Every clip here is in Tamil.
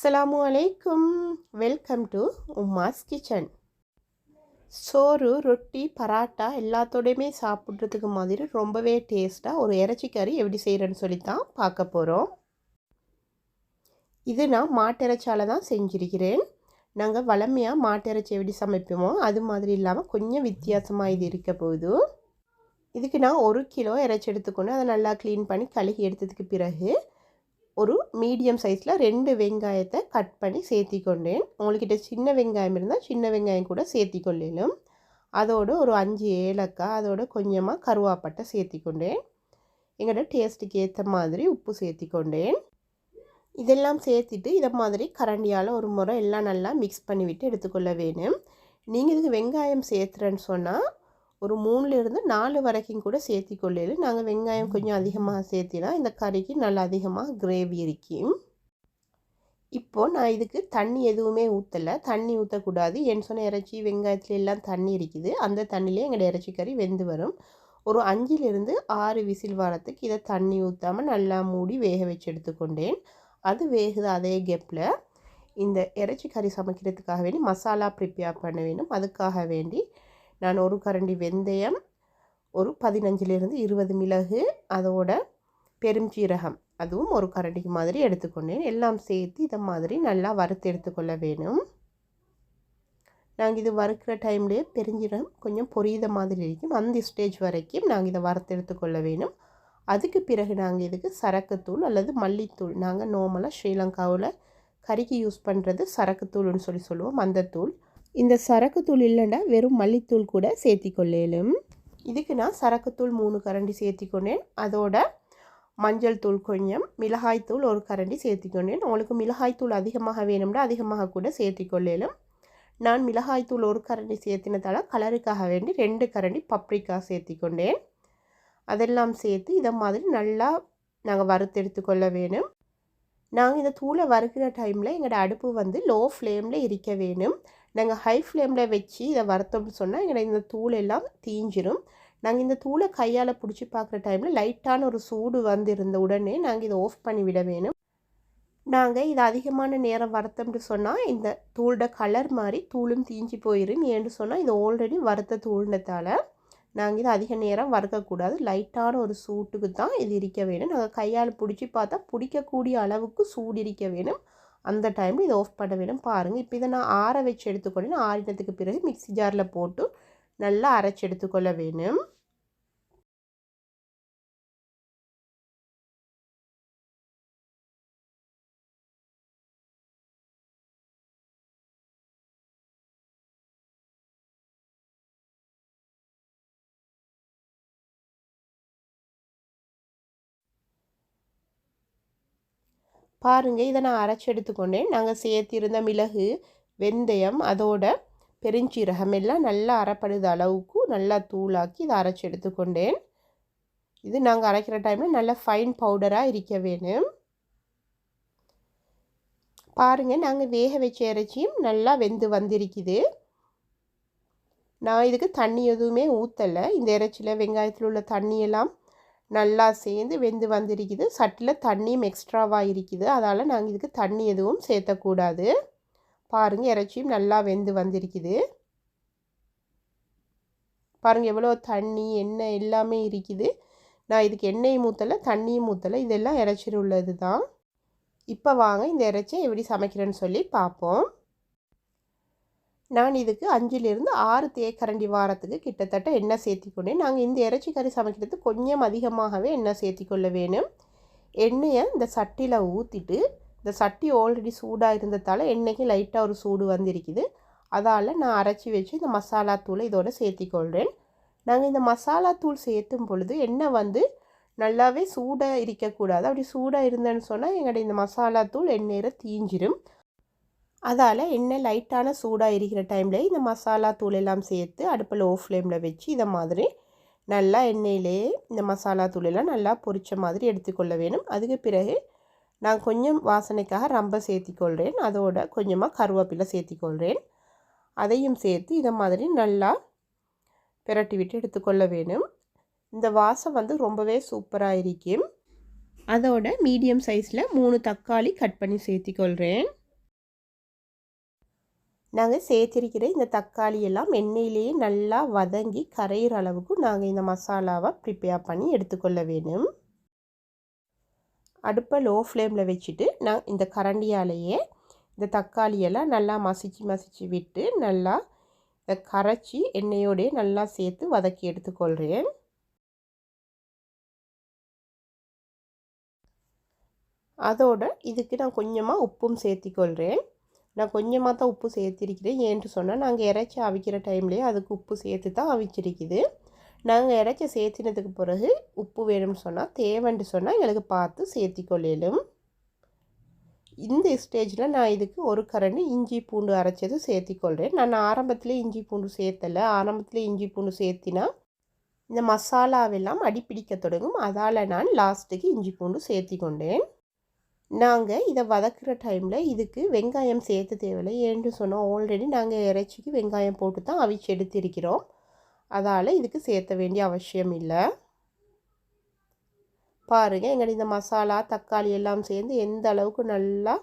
அஸ்ஸலாமு அலைக்கும். வெல்கம் டு உம்மாஸ் கிச்சன் சோறு ரொட்டி பராட்டா எல்லாத்தோடையுமே சாப்பிட்றதுக்கு மாதிரி ரொம்பவே டேஸ்ட்டாக ஒரு இறைச்சி கறி எப்படி செய்கிறேன்னு சொல்லி தான் பார்க்க போகிறோம் இது நான் மாட்டிறைச்சால தான் செஞ்சிருக்கிறேன். நாங்கள் வளமையாக மாட்டிறைச்சி எப்படி சமைப்போமோ அது மாதிரி இல்லாமல் கொஞ்சம் வித்தியாசமாக இது இருக்க போகுது. இதுக்கு நான் ஒரு கிலோ இறைச்சி எடுத்துக்கொண்டு அதை நல்லா க்ளீன் பண்ணி கழுகி எடுத்ததுக்கு பிறகு ஒரு மீடியம் சைஸில் ரெண்டு வெங்காயத்தை கட் பண்ணி சேர்த்தி கொண்டேன் உங்கள்கிட்ட சின்ன வெங்காயம் இருந்தால் சின்ன வெங்காயம் கூட சேர்த்தி கொள்ளிலும் அதோடு ஒரு அஞ்சு ஏலக்காய் அதோட கொஞ்சமாக கருவாப்பட்டை சேர்த்தி கொண்டேன் எங்களோட டேஸ்ட்டுக்கு ஏற்ற மாதிரி உப்பு சேர்த்தி கொண்டேன் இதெல்லாம் சேர்த்துட்டு இதை மாதிரி கரண்டியால் ஒரு முறை எல்லாம் நல்லா மிக்ஸ் பண்ணிவிட்டு எடுத்துக்கொள்ள வேணும். நீங்கள் இதுக்கு வெங்காயம் சேர்த்துறேன்னு சொன்னால் ஒரு மூணுலேருந்து நாலு வரைக்கும் கூட சேர்த்தி கொள்ளையில் நாங்கள் வெங்காயம் கொஞ்சம் அதிகமாக சேர்த்தினா இந்த கறிக்கு நல்லா அதிகமாக கிரேவி இருக்கும் இப்போது நான் இதுக்கு தண்ணி எதுவுமே ஊற்றலை தண்ணி ஊற்றக்கூடாது என் சொன்ன இறைச்சி வெங்காயத்துல எல்லாம் தண்ணி இருக்குது. அந்த தண்ணியிலே எங்களோட இறைச்சி கறி வெந்து வரும். ஒரு அஞ்சிலிருந்து ஆறு விசில் வரத்துக்கு இதை தண்ணி ஊற்றாமல் நல்லா மூடி வேக வச்சு எடுத்துக்கொண்டேன். அது வேகுது அதே கெப்பில் இந்த இறைச்சி கறி சமைக்கிறதுக்காக வேண்டி மசாலா ப்ரிப்பேர் பண்ண வேணும். அதுக்காக வேண்டி நான் ஒரு கரண்டி வெந்தயம் ஒரு பதினஞ்சிலிருந்து இருபது மிளகு அதோட பெருஞ்சீரகம் அதுவும் ஒரு கரண்டிக்கு மாதிரி எடுத்துக்கொண்டேன். எல்லாம் சேர்த்து இதை மாதிரி நல்லா வறுத்து எடுத்துக்கொள்ள வேணும். நாங்கள் இது வறுக்கிற டைம்லேயே பெருஞ்சீரகம் கொஞ்சம் பொரியுத மாதிரி இருக்கும். அந்த ஸ்டேஜ் வரைக்கும் நாங்கள் இதை வறுத்து எடுத்துக்கொள்ள வேணும். அதுக்கு பிறகு நாங்கள் இதுக்கு சரக்குத்தூள் அல்லது மல்லித்தூள். நாங்கள் நார்மலாக ஸ்ரீலங்காவில் கறிக்கு யூஸ் பண்ணுறது சரக்குத்தூள்னு சொல்லி சொல்லுவோம். அந்த இந்த சரக்குத்தூள் இல்லைன்னா வெறும் மல்லித்தூள் கூட சேர்த்திக்கொள்ளேலும். இதுக்கு நான் சரக்குத்தூள் மூணு கரண்டி சேர்த்திக்கொண்டேன். அதோட மஞ்சள் தூள் கொஞ்சம் மிளகாய்த்தூள் ஒரு கரண்டி சேர்த்திக்கொண்டேன். உங்களுக்கு மிளகாய்த்தூள் அதிகமாக வேணும்னா அதிகமாக கூட சேர்த்திக்கொள்ளேலும். நான் மிளகாய்த்தூள் ஒரு கரண்டி சேர்த்தினதால கலருக்காக வேண்டி ரெண்டு கரண்டி பப்ரிக்கா சேர்த்திக்கொண்டேன். அதெல்லாம் சேர்த்து இதை மாதிரி நல்லா நாங்கள் வறுத்தெடுத்து கொள்ள வேணும். நாங்கள் இந்த தூளை வறுக்கிற டைமில் எங்களோட அடுப்பு வந்து லோ ஃப்ளேமில் இருக்க வேணும். நாங்கள் ஹை ஃப்ளேமில் வச்சு இதை வறுத்தோம்னு சொன்னால் எங்களை இந்த தூள் எல்லாம் தீஞ்சிரும். நாங்கள் இந்த தூளை கையால் பிடிச்சி பார்க்குற டைமில் லைட்டான ஒரு சூடு வந்திருந்த உடனே நாங்கள் இதை ஆஃப் பண்ணி விட வேணும். நாங்கள் இது அதிகமான நேரம் வறுத்தோம்னு சொன்னால் இந்த தூளோட கலர் மாதிரி தூளும் தீஞ்சு போயிடும் ஏன்னு சொன்னால் இது ஆல்ரெடி வறுத்த தூள்னதால் நாங்கள் இது அதிக நேரம் வறுக்கக்கூடாது. லைட்டான ஒரு சூட்டுக்கு தான் இது இருக்க வேணும். நாங்கள் கையால் பிடிச்சி பார்த்தா பிடிக்கக்கூடிய அளவுக்கு சூடு இருக்க வேணும். அந்த டைமில் இதை ஆஃப் பண்ண வேணும். பாருங்கள் இப்போ இதை நான் ஆற வச்சு எடுத்துக்கொண்டு ஆறினத்துக்கு பிறகு மிக்சி ஜாரில் போட்டு நல்லா அரைச்சி எடுத்துக்கொள்ள வேணும். பாருங்கள் இதை நான் அரைச்சி எடுத்துக்கொண்டேன். நாங்கள் சேர்த்திருந்த மிளகு வெந்தயம் அதோட பெருஞ்சீரகம் எல்லாம் நல்லா அரைப்படுத அளவுக்கு நல்லா தூளாக்கி இதை அரைச்சி எடுத்துக்கொண்டேன். இது நாங்கள் அரைக்கிற டைமில் நல்லா ஃபைன் பவுடராக இருக்க வேணும். பாருங்கள் நாங்கள் வேக வச்ச இறைச்சியும் நல்லா வெந்து வந்திருக்குது. நான் இதுக்கு தண்ணி எதுவுமே ஊற்றலை இந்த இறைச்சியில் வெங்காயத்தில் உள்ள தண்ணியெல்லாம் நல்லா சேர்ந்து வெந்து வந்திருக்குது. சட்டில் தண்ணியும் எக்ஸ்ட்ராவாக இருக்குது. அதால் நாங்கள் இதுக்கு தண்ணி எதுவும் சேர்த்தக்கூடாது. பாருங்கள் இறைச்சியும் நல்லா வெந்து வந்திருக்குது. பாருங்கள் எவ்வளோ தண்ணி எண்ணெய் எல்லாமே இருக்குது. நான் இதுக்கு எண்ணெயும் ஊற்றலை தண்ணியும் ஊற்றலை இதெல்லாம் இறைச்சியில் உள்ளது தான் இப்போ வாங்க இந்த இறைச்சியை எப்படி சமைக்கிறேன்னு சொல்லி பார்ப்போம். நான் இதுக்கு அஞ்சுலேருந்து ஆறு தேக்கரண்டி வாரத்துக்கு கிட்டத்தட்ட எண்ணெய் சேர்த்திக்கொண்டேன். நாங்கள் இந்த இறைச்சி கறி சமைக்கிறது கொஞ்சம் அதிகமாகவே எண்ணெய் சேர்த்திக்கொள்ள வேணும். எண்ணெயை இந்த சட்டியில் ஊற்றிட்டு இந்த சட்டி ஆல்ரெடி சூடாக இருந்ததால் எண்ணெய்க்கு லைட்டாக ஒரு சூடு வந்திருக்குது. அதால் நான் அரைச்சி வச்சு இந்த மசாலா தூளை இதோடு சேர்த்திக்கொள்கிறேன் நாங்கள் இந்த மசாலா தூள் சேர்த்தும் பொழுது எண்ணெய் வந்து நல்லாவே சூடாக இருக்கக்கூடாது. அப்படி சூடாக இருந்தேன்னு சொன்னால் எங்களுடைய இந்த மசாலா தூள் எண்ணெயில் தீஞ்சிரும். அதால் எண்ணெய் லைட்டான சூடாக இருக்கிற டைமில் இந்த மசாலா தூள் எல்லாம் சேர்த்து அடுப்பில் ஓ ஃப்ளேமில் வச்சு இதை மாதிரி நல்லா எண்ணெயிலே இந்த மசாலா தூளெல்லாம் நல்லா பொரித்த மாதிரி எடுத்துக்கொள்ள வேணும். அதுக்கு பிறகு நான் கொஞ்சம் வாசனைக்காக ரொம்ப சேர்த்திக்கொள்கிறேன் அதோட கொஞ்சமாக கருவேப்பிலை சேர்த்திக்கொள்கிறேன் அதையும் சேர்த்து இதை மாதிரி நல்லா பிரட்டி விட்டு எடுத்துக்கொள்ள வேணும். இந்த வாசம் வந்து ரொம்பவே சூப்பராக இருக்கும். அதோட மீடியம் சைஸில் மூணு தக்காளி கட் பண்ணி சேர்த்திக்கொள்கிறேன் நாங்கள் சேர்த்திருக்கிற இந்த தக்காளி எல்லாம் எண்ணெயிலேயே நல்லா வதங்கி கரையிற அளவுக்கு நாங்கள் இந்த மசாலாவை ப்ரிப்பேர் பண்ணி எடுத்துக்கொள்ள வேணும். அடுப்பை லோ ஃப்ளேமில் வச்சுட்டு நான் இந்த கரண்டியாலேயே இந்த தக்காளியெல்லாம் நல்லா மசிச்சு மசிச்சு விட்டு நல்லா இதை கரைச்சி எண்ணெயோடய நல்லா சேர்த்து வதக்கி எடுத்துக்கொள்கிறேன் அதோட இதுக்கு நான் கொஞ்சமாக உப்பும் சேர்த்திக்கொள்கிறேன் நான் கொஞ்சமாக தான் உப்பு சேர்த்திருக்கிறேன். ஏன்ட்டு சொன்னால் நாங்கள் இறைச்சி அவிக்கிற டைம்லேயே அதுக்கு உப்பு சேர்த்து தான் அவிச்சிருக்குது. நாங்கள் இறைச்சி சேர்த்தினதுக்கு பிறகு உப்பு வேணும்னு சொன்னால் தேவைன்ட்டு சொன்னால் எங்களுக்கு பார்த்து சேர்த்திக்கொள்ளும் இந்த ஸ்டேஜில் நான் இதுக்கு ஒரு கரண்டி இஞ்சி பூண்டு அரைச்சது சேர்த்திக்கொள்கிறேன் நான் ஆரம்பத்தில் இஞ்சி பூண்டு சேர்த்தலை. ஆரம்பத்தில் இஞ்சி பூண்டு சேர்த்தினா இந்த மசாலாவெல்லாம் அடிப்பிடிக்க தொடங்கும். அதால் நான் லாஸ்ட்டுக்கு இஞ்சி பூண்டு சேர்த்தி கொண்டேன் நாங்கள் இதை வதக்குற டைமில் இதுக்கு வெங்காயம் சேர்த்து தேவையில்லை. ஏன்னு சொன்னால் ஆல்ரெடி நாங்கள் இறைச்சிக்கு வெங்காயம் போட்டு தான் அவிச்சு எடுத்திருக்கிறோம். அதால் இதுக்கு சேர்த்த வேண்டிய அவசியம் இல்லை. பாருங்கள் எங்கள் இந்த மசாலா தக்காளி எல்லாம் சேர்ந்து எந்த அளவுக்கு நல்லா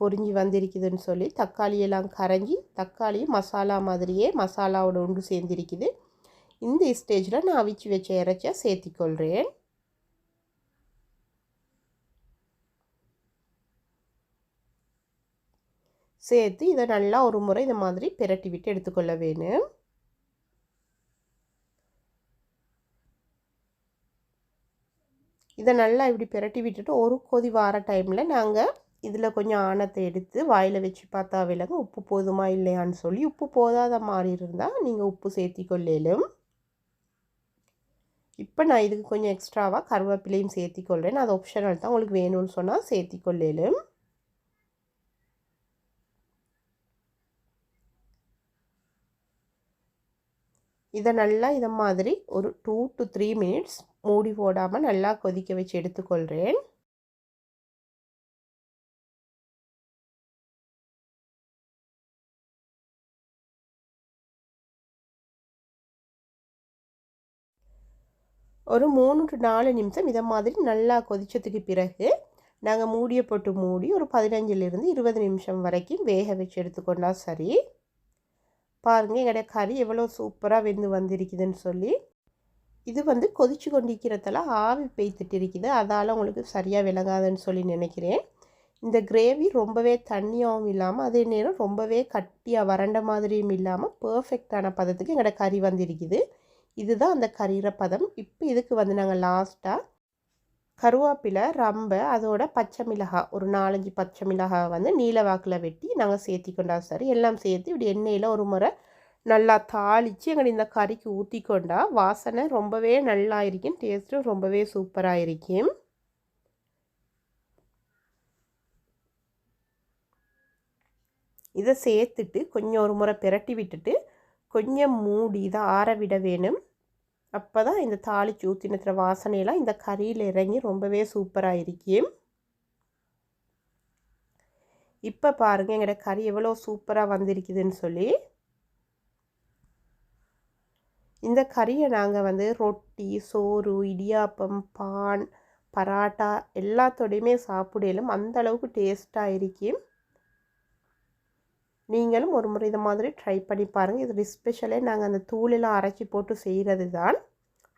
பொரிஞ்சு வந்திருக்குதுன்னு சொல்லி தக்காளி எல்லாம் கரைஞ்சி தக்காளியும் மசாலா மாதிரியே மசாலாவோட ஒன்று சேர்ந்திருக்குது. இந்த ஸ்டேஜில் நான் அவிச்சு வச்ச இறைச்சியாக சேர்த்திக்கொள்கிறேன் சேர்த்து இதை நல்லா ஒரு முறை இந்த மாதிரி பிரட்டி விட்டு எடுத்துக்கொள்ள வேணும். இதை நல்லா இப்படி பிரட்டி விட்டுட்டு ஒரு கொதி வார டைமில் நாங்கள் இதில் கொஞ்சம் ஆணத்தை எடுத்து வாயில் வச்சு பார்த்தா விலங்க உப்பு போதுமா இல்லையான்னு சொல்லி உப்பு போதாத மாதிரி இருந்தால் நீங்கள் உப்பு சேர்த்தி கொள்ளலும் இப்போ நான் இதுக்கு கொஞ்சம் எக்ஸ்ட்ராவாக கருவேப்பிலையும் சேர்த்தி கொள்கிறேன் அது ஆப்ஷனல் தான். உங்களுக்கு வேணும்னு சொன்னால் சேர்த்தி கொள்ளலும் இதை நல்லா இதை மாதிரி ஒரு டூ டு த்ரீ மினிட்ஸ் மூடி போடாமல் நல்லா கொதிக்க வச்சு எடுத்துக்கொள்கிறேன் ஒரு மூணு டு நாலு நிமிஷம் இதை மாதிரி நல்லா கொதித்ததுக்கு பிறகு நாங்கள் மூடியை போட்டு மூடி ஒரு பதினஞ்சிலிருந்து இருபது நிமிஷம் வரைக்கும் வேக வச்சு எடுத்துக்கொண்டா சரி. பாருங்கள் எங்களுடைய கறி எவ்வளோ சூப்பராக வெந்து வந்திருக்குதுன்னு சொல்லி. இது வந்து கொதிச்சு கொண்டிருக்கிறதால ஆவி பெய்த்துட்டு இருக்குது. அதால் உங்களுக்கு சரியாக விளங்காதுன்னு சொல்லி நினைக்கிறேன். இந்த கிரேவி ரொம்பவே தண்ணியாகவும் இல்லாமல் அதே நேரம் ரொம்பவே கட்டியாக வறண்ட மாதிரியும் இல்லாமல் பர்ஃபெக்டான பதத்துக்கு எங்களோட கறி வந்திருக்குது. இதுதான் அந்த கறிகிற பதம். இப்போ இதுக்கு வந்து நாங்கள் லாஸ்ட்டாக கருவேப்பிலை ரம்பை அதோட பச்சை மிளகாய் ஒரு நாலஞ்சு பச்சை மிளகாய் வந்து நீல வாக்கில் வெட்டி நாங்கள் சேர்த்திக்கொண்டா சரி. எல்லாம் சேர்த்து இப்படி எண்ணெயில் ஒரு முறை நல்லா தாளித்து எங்கள் இந்த கறிக்கு ஊற்றி கொண்டா வாசனை ரொம்பவே நல்லா இருக்கும். டேஸ்ட்டும் ரொம்பவே சூப்பராக இருக்கும். இதை சேர்த்துட்டு கொஞ்சம் ஒரு முறை பிரட்டி விட்டுட்டு கொஞ்சம் மூடி இதை ஆற விட வேணும். அப்போ தான் இந்த தாளிச்சு ஊற்றினத்துல வாசனையெல்லாம் இந்த கறியில் இறங்கி ரொம்பவே சூப்பராக இருக்கும் இப்போ பாருங்கள் எங்களோட கறி எவ்வளோ சூப்பராக வந்திருக்குதுன்னு சொல்லி. இந்த கறியை நாங்கள் வந்து ரொட்டி சோறு இடியாப்பம் பான் பராட்டா எல்லாத்தோடையுமே சாப்பிடலும் அந்த அளவுக்கு டேஸ்ட்டாக இருக்கு. நீங்களும் ஒரு முறை இது மாதிரி ட்ரை பண்ணி பாருங்கள் இது ஸ்பெஷலே நாங்கள் அந்த தூளெல்லாம் அரைச்சி போட்டு செய்கிறது தான்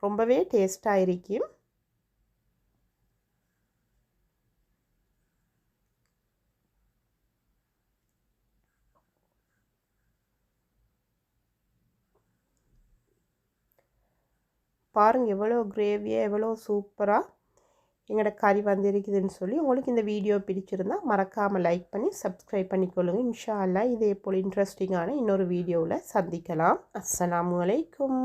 ரொம்பவே டேஸ்ட்டாக இருக்கும் பாருங்கள் எவ்வளோ கிரேவியாக எவ்வளோ சூப்பராக எங்களோட கறி வந்திருக்குதுன்னு சொல்லி உங்களுக்கு இந்த வீடியோ பிடிச்சிருந்தால் மறக்காமல் லைக் பண்ணி சப்ஸ்கிரைப் பண்ணிக்கொள்ளுங்கள் இன்ஷா அல்லா இதே போல் இன்ட்ரெஸ்டிங்கான இன்னொரு வீடியோவில் சந்திக்கலாம். அஸ்லாம் வலைக்கும்